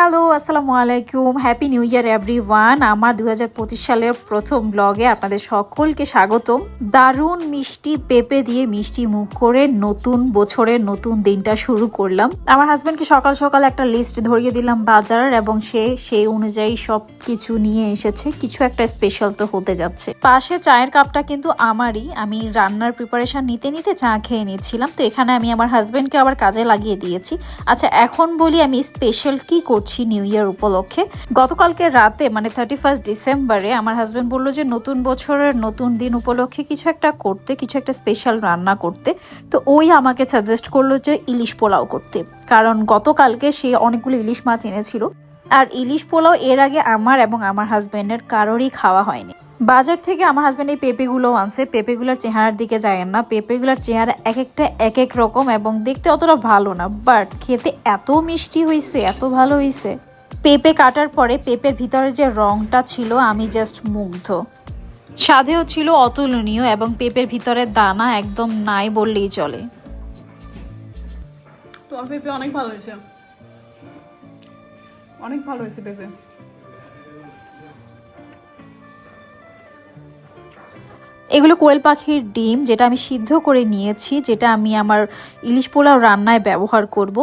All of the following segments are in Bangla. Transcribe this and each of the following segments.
হ্যালো, আসসালামু আলাইকুম। Happy new year everyone আমার দু হাজার পঁচিশ সালের প্রথম ব্লগে আপনাদের সকলকে স্বাগতম। দারুণ মিষ্টি পেঁপে দিয়ে মিষ্টি মুখ করে নতুন বছরের নতুন দিনটা শুরু করলাম। আমার হাজব্যান্ডকে সকাল সকাল একটা লিস্ট ধরিয়ে দিলাম বাজার এবং সে সেই অনুযায়ী সব কিছু নিয়ে এসেছে। কিছু একটা স্পেশাল তো হতে যাচ্ছে। পাশে চায়ের কাপটা কিন্তু আমারই। আমি রান্নার প্রিপারেশন নিতে নিতে চা খেয়ে নিয়েছিলাম তো এখানে আমি আমার হাজব্যান্ডকে আবার কাজে লাগিয়ে দিয়েছি। আচ্ছা এখন বলি আমি স্পেশাল কি করছি নিউ ইয়ার উপলক্ষে। গতকালকে রাতে মানে থার্টি ফার্স্ট ডিসেম্বরে আমার হাজব্যান্ড বলল যে, নতুন বছরের নতুন দিন উপলক্ষে কিছু একটা করতে, কিছু একটা স্পেশাল রান্না করতে। তো ওই আমাকে সাজেস্ট করল যে, ইলিশ পোলাও করতে। কারণ গতকালকে সে অনেকগুলো ইলিশ মাছ এনেছিল। আর ইলিশ পোলাও এর আগে আমার এবং আমার হাজব্যান্ডের কারোরই খাওয়া হয়নি। বাজার থেকে আমার হাজব্যান্ড এই পেঁপেগুলো আনছে। পেঁপেগুলোর চেহারার দিকে যায় না। পেঁপেগুলোর চেহারা এক একটা এক এক রকম এবং দেখতে অতটা ভালো না। বাট খেতে এত মিষ্টি হয়েছে এত ভালো হয়েছে পেঁপে কাটার পরে পেঁপের ভিতরে যে রংটা ছিল, আমি জাস্ট মুগ্ধ। স্বাদেও ছিল অতুলনীয় এবং পেঁপের ভিতরে দানা একদম নাই বললেই চলে। তোমার পেঁপে অনেক ভালো হয়েছে। অনেক ভালো হয়েছে পেঁপে। এগুলো কোয়েল পাখির ডিম যেটা আমি সিদ্ধ করে নিয়েছি, যেটা আমি আমার ইলিশ পোলাও রান্নায় ব্যবহার করব।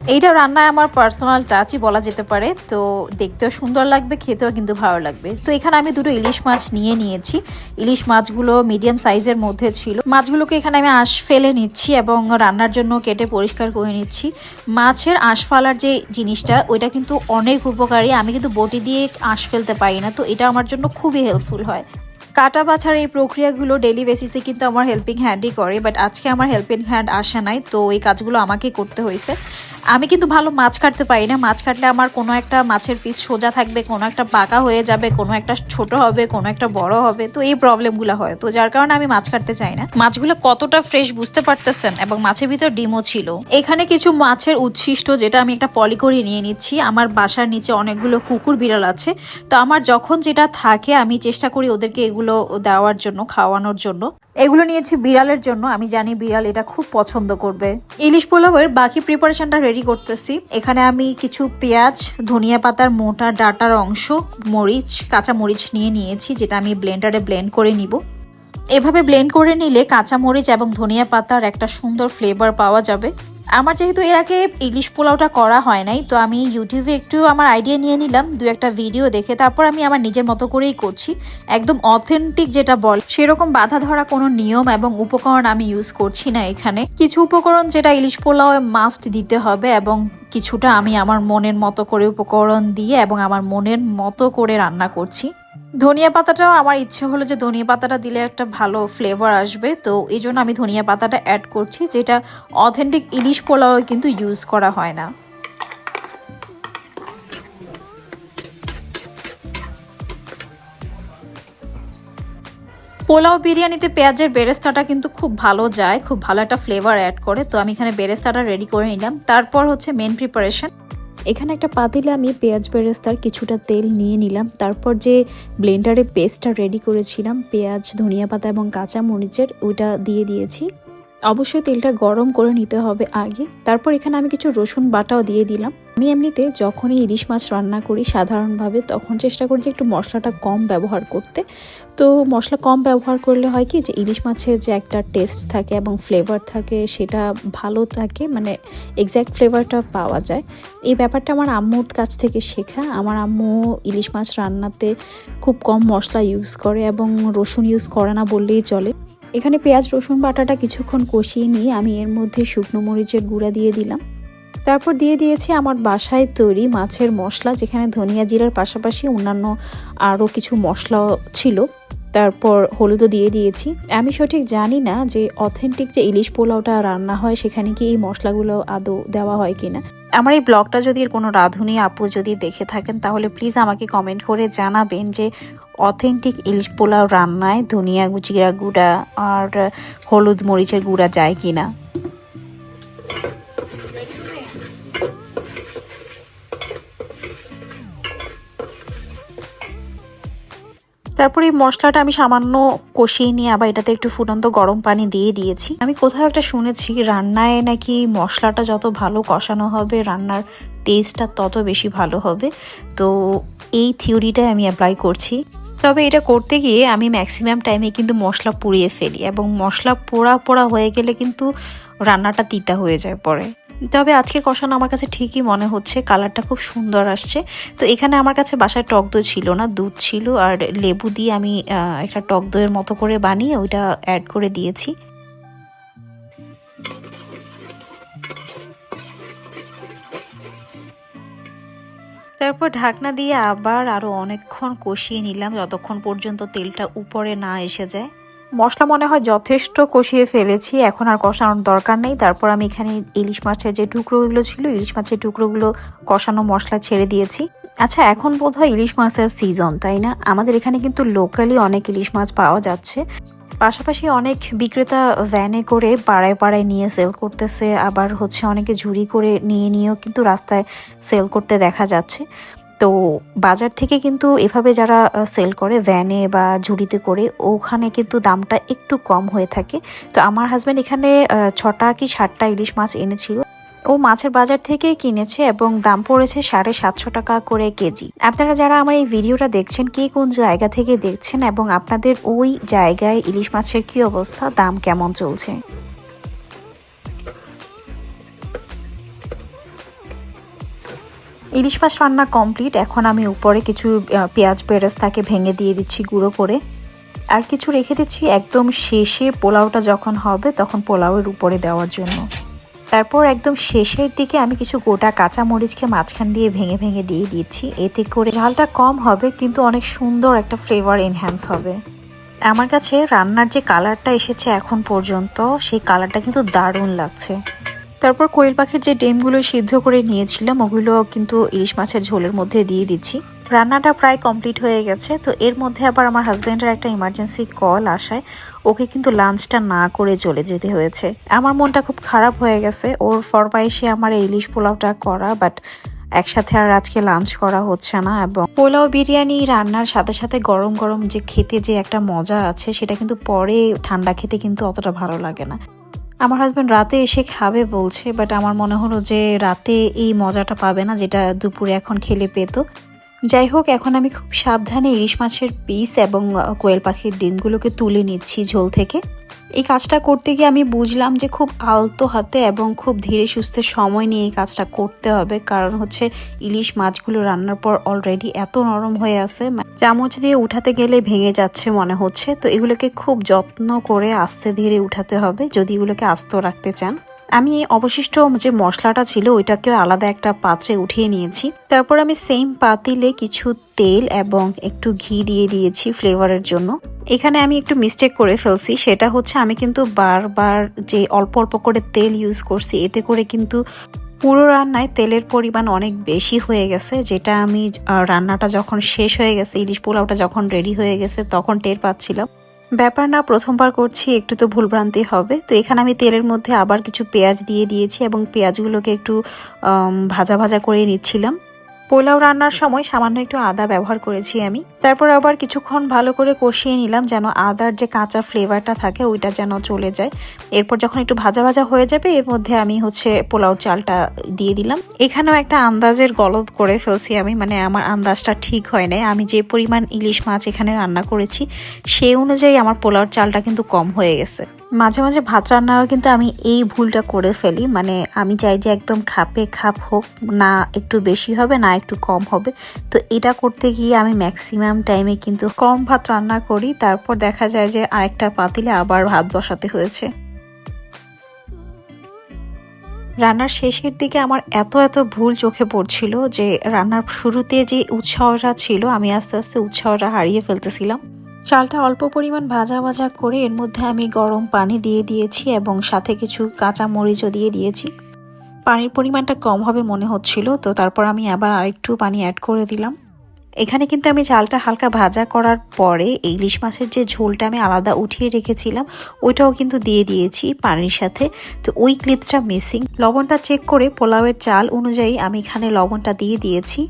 এইটা রান্নায় আমার পার্সোনাল টাচই বলা যেতে পারে, তো দেখতেও সুন্দর লাগবে, খেতেও কিন্তু ভালো লাগবে। তো এখানে আমি দুটো ইলিশ মাছ নিয়ে নিয়েছি। ইলিশ মাছগুলো মিডিয়াম সাইজের মধ্যে ছিল। মাছগুলোকে এখানে আমি আঁশ ফেলে নিচ্ছি এবং রান্নার জন্য কেটে পরিষ্কার করে নিচ্ছি। মাছের আঁশ ফালার যে জিনিসটা, ওইটা কিন্তু অনেক উপকারী। আমি কিন্তু বটি দিয়ে আঁশ ফেলতে পারি না, তো এটা আমার জন্য খুবই হেল্পফুল হয়। কাটা বাছার এই প্রক্রিয়াগুলো ডেলি বেসিসে কিন্তু আমার হেল্পিং হ্যান্ডই করে বাট আজকে আমার হেল্পিং হ্যান্ড আসে নাই তো এই কাজগুলো আমাকে করতে হয়েছে। আমি কিন্তু ভালো মাছ কাটতে পারি না মাছ কাটলে আমার কোনো একটা মাছের পিস সোজা থাকবে কোনো একটা পাকা হয়ে যাবে কোনো একটা ছোট হবে কোনো একটা বড় হবে তো এই প্রবলেমগুলো হয়। তো যার কারণে আমি মাছ কাটতে চাই না। মাছগুলো কতটা ফ্রেশ বুঝতে পারতেছেন? এবং মাছের ভিতর ডিমও ছিল। এখানে কিছু মাছের উচ্ছিষ্ট যেটা আমি একটা পলি করে নিয়ে নিচ্ছি। আমার বাসার নিচে অনেকগুলো কুকুর বিড়াল আছে। তো আমার যখন যেটা থাকে আমি চেষ্টা করি ওদেরকে এগুলো দেওয়ার জন্য, খাওয়ানোর জন্য। এগুলো নিয়েছি বিড়ালের জন্য। আমি জানি বিড়াল এটা খুব পছন্দ করবে। ইলিশ পোলাওয়ের বাকি প্রিপারেশনটা রেডি করতেছি। এখানে আমি কিছু পেঁয়াজ, ধনিয়া পাতার মোটা ডাটার অংশ, মরিচ, কাঁচা মরিচ নিয়ে নিয়েছি, যেটা আমি ব্লেন্ডারে ব্লেন্ড করে নিব। এভাবে ব্লেন্ড করে নিলে কাঁচা মরিচ এবং ধনিয়া পাতার একটা সুন্দর ফ্লেভার পাওয়া যাবে। আমার যেহেতু এর আগে ইলিশ পোলাওটা করা হয় নাই, তো আমি ইউটিউবে একটু আমার আইডিয়া নিয়ে নিলাম, দু একটা ভিডিও দেখে তারপর আমি আমার নিজের মতো করেই করছি। একদম অথেন্টিক যেটা বল, সেরকম বাধা ধরা কোনো নিয়ম এবং উপকরণ আমি ইউজ করছি না এখানে। কিছু উপকরণ যেটা ইলিশ পোলাও মাস্ট দিতে হবে এবং কিছুটা আমি আমার মনের মতো করে উপকরণ দিয়ে এবং আমার মনের মতো করে রান্না করছি। ধনিয়া পাতাটাও আমার ইচ্ছে হলো যে ধনিয়া পাতাটা দিলে একটা ভালো ফ্লেভার আসবে। তো এই জন্য আমি ধনিয়া পাতাটা অ্যাড করছি, যেটা অথেন্টিক ইলিশ পোলাও কিন্তু ইউজ করা হয় না। পোলাও বিরিয়ানিতে পেঁয়াজের বেরেস্তাটা কিন্তু খুব ভালো যায়, খুব ভালো একটা ফ্লেভার অ্যাড করে। তো আমি এখানে বেরেস্তাটা রেডি করে নিলাম। তারপর হচ্ছে মেন প্রিপারেশন এখানে একটা পাতিলে আমি পেঁয়াজ বেরেস্তার কিছুটা তেল নিয়ে নিলাম। তারপর যে ব্লেন্ডারে পেস্টটা রেডি করেছিলাম, পেঁয়াজ, ধনিয়া পাতা এবং কাঁচা মরিচের ওইটা দিয়ে দিয়েছি। অবশ্যই তেলটা গরম করে নিতে হবে আগে। তারপর এখানে আমি কিছু রসুন বাটাও দিয়ে দিলাম। আমি এমনিতে যখনই ইলিশ মাছ রান্না করি সাধারণভাবে তখন চেষ্টা করি যে একটু মশলাটা কম ব্যবহার করতে। তো মশলা কম ব্যবহার করলে হয় কি যে ইলিশ মাছের যে একটা টেস্ট থাকে এবং ফ্লেভার থাকে সেটা ভালো থাকে মানে এক্স্যাক্ট ফ্লেভারটা পাওয়া যায়। এই ব্যাপারটা আমার আম্মুর কাছ থেকে শেখা। আমার আম্মু ইলিশ মাছ রান্নাতে খুব কম মশলা ইউজ করে এবং রসুন ইউজ করে না বললেই চলে। এখানে পেঁয়াজ, রসুন, বাটাটা কিছুক্ষণ কষিয়ে নিয়ে আমি এর মধ্যে শুকনো মরিচের গুঁড়া দিয়ে দিলাম। তারপর দিয়ে দিয়েছি আমার বাসায় তৈরি মাছের মশলা, যেখানে ধনিয়া জিরার পাশাপাশি অন্যান্য আরও কিছু মশলা ছিল। তারপর হলুদও দিয়ে দিয়েছি। আমি সঠিক জানি না যে অথেন্টিক যে ইলিশ পোলাওটা রান্না হয়, সেখানে কি এই মশলাগুলো আদৌ দেওয়া হয় কিনা। আমার এই ব্লগটা যদি কোনো রাঁধুনি আপু যদি দেখে থাকেন, তাহলে প্লিজ আমাকে কমেন্ট করে জানাবেন যে অথেন্টিক ইলিশ পোলাও রান্নায় ধনিয়া জিরা গুঁড়া আর হলুদ মরিচের গুঁড়া যায় কিনা? তারপরে এই মশলাটা আমি সামান্য কষিয়ে নিয়ে আবার এটাতে একটু ফুটন্ত গরম পানি দিয়ে দিয়েছি। আমি কোথাও একটা শুনেছি রান্নায় নাকি মশলাটা যত ভালো কষানো হবে, রান্নার টেস্টটা তত বেশি ভালো হবে। তো এই থিওরিটাই আমি অ্যাপ্লাই করছি। তবে এটা করতে গিয়ে আমি ম্যাক্সিমাম টাইমে কিন্তু মশলা পুড়িয়ে ফেলি এবং মশলা পোড়া পোড়া হয়ে গেলে কিন্তু রান্নাটা তিতা হয়ে যায় পরে। তবে আজকের কষানো আমার কাছে ঠিকই মনে হচ্ছে কালারটা খুব সুন্দর আসছে। তো এখানে আমার কাছে বাসায় টক দই ছিল না, দুধ ছিল আর লেবু দিয়ে আমি একটা টক দইয়ের মতো করে বানিয়ে ওইটা অ্যাড করে দিয়েছি। তারপর ঢাকনা দিয়ে আবার আরও অনেকক্ষণ কষিয়ে নিলাম, যতক্ষণ পর্যন্ত তেলটা উপরে না এসে যায়। মশলা মনে হয় যথেষ্ট কষিয়ে ফেলেছি, এখন আর কষানোর দরকার নেই। তারপর আমি এখানে ইলিশ মাছের যে টুকরোগুলো ছিল, ইলিশ মাছের টুকরোগুলো কষানো মশলা ছেড়ে দিয়েছি। আচ্ছা এখন বোধহয় ইলিশ মাছের সিজন তাই না? আমাদের এখানে কিন্তু লোকালি অনেক ইলিশ মাছ পাওয়া যাচ্ছে। পাশাপাশি অনেক বিক্রেতা ভ্যানে করে পাড়ায় পাড়ায় নিয়ে সেল করতেছে, আবার হচ্ছে অনেকে ঝুড়ি করে নিয়ে নিয়েও কিন্তু রাস্তায় সেল করতে দেখা যাচ্ছে। তো বাজার থেকে কিন্তু এভাবে যারা সেল করে ভ্যানে বা ঝুড়িতে করে, ওখানে কিন্তু দামটা একটু কম হয়ে থাকে। তো আমার হাজব্যান্ড এখানে ছটা কি সাতটা ইলিশ মাছ এনেছিল। ও মাছের বাজার থেকে কিনেছে এবং দাম পড়েছে সাড়ে সাতশো টাকা করে কেজি। আপনারা যারা আমার এই ভিডিওটা দেখছেন, কে কোন জায়গা থেকে দেখছেন এবং আপনাদের ওই জায়গায় ইলিশ মাছের কি অবস্থা, দাম কেমন চলছে? ইলিশ মাছ রান্না কমপ্লিট। এখন আমি উপরে কিছু পেঁয়াজ বেরেস্তাকে ভেঙে দিয়ে দিচ্ছি গুঁড়ো করে। আর কিছু রেখে দিচ্ছি একদম শেষে পোলাওটা যখন হবে, তখন পোলাওয়ের উপরে দেওয়ার জন্য। তারপর একদম শেষের দিকে আমি কিছু গোটা কাঁচা মরিচকে মাঝখান দিয়ে ভেঙে ভেঙে দিয়ে দিচ্ছি। এতে করে ঝালটা কম হবে, কিন্তু অনেক সুন্দর একটা ফ্লেভার এনহ্যান্স হবে। আমার কাছে রান্নার যে কালারটা এসেছে এখন পর্যন্ত, সেই কালারটা কিন্তু দারুণ লাগছে। তারপর কোয়েল পাখির যে ডিমগুলো সিদ্ধ করে নিয়েছিলাম, ওগুলো কিন্তু ইলিশ মাছের ঝোলের মধ্যে দিয়ে দিচ্ছি। রান্নাটা প্রায় কমপ্লিট হয়ে গেছে। তো এর মধ্যে আবার আমার হাজব্যান্ডের একটা ইমার্জেন্সি কল আসায়। ওকে কিন্তু লাঞ্চটা না করে চলে যেতে হয়েছে। আমার মনটা খুব খারাপ হয়ে গেছে। ওর ফরমাইশে আমার ইলিশ পোলাওটা করা বাট একসাথে আর আজকে লাঞ্চ করা হচ্ছে না এবং পোলাও বিরিয়ানি রান্নার সাথে সাথে গরম গরম যে খেতে যে একটা মজা আছে, সেটা কিন্তু পরে ঠান্ডা খেতে কিন্তু অতটা ভালো লাগে না। আমার হাজব্যান্ড রাতে এসে খাবে বলছে বাট আমার মনে হলো যে রাতে এই মজাটা পাবে না, যেটা দুপুরে এখন খেলে পেতো। যাই হোক এখন আমি খুব সাবধানে ইলিশ মাছের পিস এবং কোয়েল পাখির ডিমগুলোকে তুলে নিচ্ছি ঝোল থেকে। এই কাজটা করতে গিয়ে আমি বুঝলাম যে খুব আলতো হাতে এবং খুব ধীরে সুস্থে সময় নিয়ে এই কাজটা করতে হবে। কারণ হচ্ছে ইলিশ মাছগুলো রান্নার পর অলরেডি এত নরম হয়ে আছে চামচ দিয়ে উঠাতে গেলে ভেঙে যাচ্ছে মনে হচ্ছে। তো এগুলোকে খুব যত্ন করে আস্তে ধীরে উঠাতে হবে। যদি এগুলোকে আস্ত রাখতে চান। আমি এই অবশিষ্ট যে মশলাটা ছিল, ওইটাকে আলাদা একটা পাত্রে উঠিয়ে নিয়েছি। তারপর আমি সেম পাতিলে কিছু তেল এবং একটু ঘি দিয়ে দিয়েছি ফ্লেভারের জন্য। এখানে আমি একটু মিস্টেক করে ফেলছি, সেটা হচ্ছে আমি কিন্তু বারবার যে অল্প অল্প করে তেল ইউজ করছি, এতে করে কিন্তু পুরো রান্নায় তেলের পরিমাণ অনেক বেশি হয়ে গেছে, যেটা আমি রান্নাটা যখন শেষ হয়ে গেছে, ইলিশ পোলাওটা যখন রেডি হয়ে গেছে, তখন টের পাচ্ছিলাম। ব্যাপার না, প্রথমবার করছি, একটু তো ভুলভ্রান্তি হবে। তো এখানে আমি তেলের মধ্যে আবার কিছু পেঁয়াজ দিয়ে দিয়েছি এবং পেঁয়াজগুলোকে একটু ভাজা ভাজা করে নিচ্ছিলাম। পোলাও রান্নার সময় সামান্য একটু আদা ব্যবহার করেছি আমি। তারপর আবার কিছুক্ষণ ভালো করে কষিয়ে নিলাম যেন আদার যে কাঁচা ফ্লেভারটা থাকে ওইটা যেন চলে যায়। এরপর যখন একটু ভাজা ভাজা হয়ে যাবে, এর মধ্যে আমি হচ্ছে পোলাও চালটা দিয়ে দিলাম। এখানেও একটা আন্দাজের গলদ করে ফেলছি আমি মানে আমার আন্দাজটা ঠিক হয় নাই। আমি যে পরিমাণ ইলিশ মাছ এখানে রান্না করেছি, সেই অনুযায়ী আমার পোলাওর চালটা কিন্তু কম হয়ে গেছে। মাঝে মাঝে ভাত রান্নাও কিন্তু আমি এই ভুলটা করে ফেলি। মানে আমি চাই যে একদম খাপে খাপ হোক, না একটু বেশি হবে, না একটু কম হবে। তো এটা করতে গিয়ে আমি ম্যাক্সিমাম টাইমে কিন্তু কম ভাত রান্না করি। তারপর দেখা যায় যে আরেকটা পাতিলে আবার ভাত বসাতে হয়েছে। রান্নার শেষের দিকে আমার এত এত ভুল চোখে পড়ছিল যে রান্নার শুরুতে যে উৎসাহটা ছিল, আমি আস্তে আস্তে উৎসাহটা হারিয়ে ফেলতেছিলাম। চালটা অল্প পরিমাণ ভাজা ভাজা করে এর মধ্যে আমি গরম পানি দিয়ে দিয়েছি এবং সাথে কিছু কাঁচা মরিচও দিয়ে দিয়েছি। পানির পরিমাণটা কম হবে মনে হচ্ছিল, তো তারপর আমি আবার আরেকটু পানি অ্যাড করে দিলাম। এখানে কিন্তু আমি চালটা হালকা ভাজা করার পরে ইলিশ মাছের যে ঝোলটা আমি আলাদা উঠিয়ে রেখেছিলাম, ওইটাও কিন্তু দিয়ে দিয়েছি পানির সাথে। তো ওই ক্লিপসটা মিসিং লবণটা চেক করে পোলাওয়ের চাল অনুযায়ী আমি এখানে লবণটা দিয়ে দিয়েছি।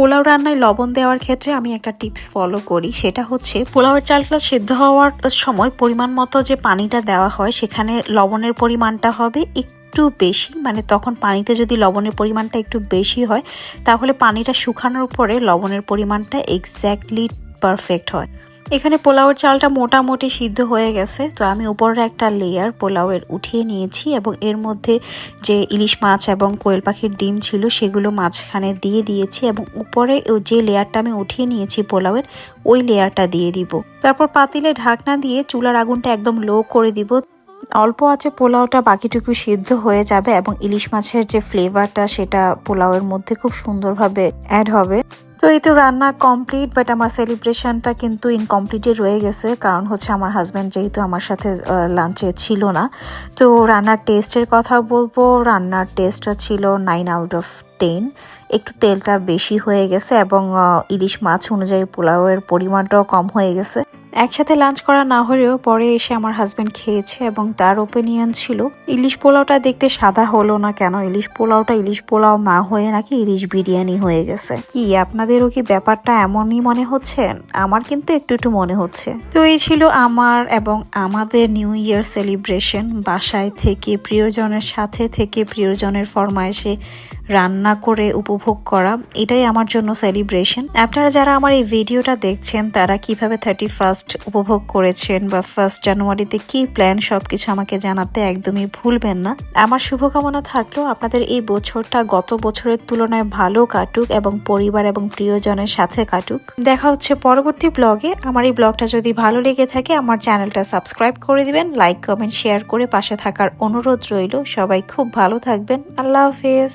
পোলাও রান্নায় লবণ দেওয়ার ক্ষেত্রে আমি একটা টিপস ফলো করি। সেটা হচ্ছে, পোলাওয়ের চালটা সেদ্ধ হওয়ার সময় পরিমাণ মতো যে পানিটা দেওয়া হয়, সেখানে লবণের পরিমাণটা হবে একটু বেশি। মানে তখন পানিতে যদি লবণের পরিমাণটা একটু বেশি হয়, তাহলে পানিটা শুকানোর পরে লবণের পরিমাণটা এক্স্যাক্টলি পারফেক্ট হয়। এখানে পোলাওয়ের চালটা মোটামুটি সিদ্ধ হয়ে গেছে। তো আমি উপরের একটা লেয়ার পোলাওয়ের উঠিয়ে নিয়েছি এবং এর মধ্যে যে ইলিশ মাছ এবং কোয়েল পাখির ডিম ছিল সেগুলো মাঝখানে দিয়ে দিয়েছি এবং উপরে যে লেয়ারটা আমি উঠিয়ে নিয়েছি পোলাওয়ের, ওই লেয়ারটা দিয়ে দিব। তারপর পাতিলে ঢাকনা দিয়ে চুলার আগুনটা একদম লো করে দিব। অল্প আছে পোলাওটা, বাকিটুকু সিদ্ধ হয়ে যাবে এবং ইলিশ মাছের যে ফ্লেভারটা সেটা পোলাওয়ের মধ্যে খুব সুন্দরভাবে অ্যাড হবে। তো এই তো রান্না কমপ্লিট বাট আমার সেলিব্রেশনটা কিন্তু ইনকমপ্লিটে রয়ে গেছে। কারণ হচ্ছে আমার হাজব্যান্ড যেহেতু আমার সাথে লাঞ্চে ছিল না। তো রান্নার টেস্টের কথা বলব। রান্নার টেস্টটা ছিল নাইন আউট অফ টেন একটু তেলটা বেশি হয়ে গেছে এবং ইলিশ মাছ অনুযায়ী পোলাওয়ের পরিমাণটাও কম হয়ে গেছে। একসাথে লাঞ্চ করা না হলেও পরে এসে আমার হাজব্যান্ড খেয়েছে এবং তার ওপিনিয়ন ছিল, ইলিশ পোলাওটা দেখতে সাদা হলো না কেন? ইলিশ পোলাওটা ইলিশ পোলাও না হয়ে নাকি ইলিশ বিরিয়ানি হয়ে গেছে। কি, আপনাদেরও কি ব্যাপারটা এমনই মনে হচ্ছে? আমার কিন্তু একটু একটু মনে হচ্ছে। তো এই ছিল আমার এবং আমাদের নিউ ইয়ার সেলিব্রেশন বাসায় থেকে প্রিয়জনের সাথে থেকে প্রিয়জনের ফরমায়েশে রান্না করে উপভোগ করা, এটাই আমার জন্য সেলিব্রেশন আপনারা যারা আমার এই ভিডিওটা দেখছেন, তারা কীভাবে থার্টি ফার্স্ট উপভোগ করেছেন বা ফার্স্ট জানুয়ারিতে কি প্ল্যান সবকিছু আমাকে জানাতে একদমই ভুলবেন না। আমার শুভকামনা থাকলেও আপনাদের এই বছরটা গত বছরের তুলনায় ভালো কাটুক এবং পরিবার এবং প্রিয়জনের সাথে কাটুক। দেখা হচ্ছে পরবর্তী ব্লগে আমার এই ব্লগটা যদি ভালো লেগে থাকে, আমার চ্যানেলটা সাবস্ক্রাইব করে দিবেন লাইক কমেন্ট শেয়ার করে পাশে থাকার অনুরোধ রইল। সবাই খুব ভালো থাকবেন। আল্লাহ হাফেজ।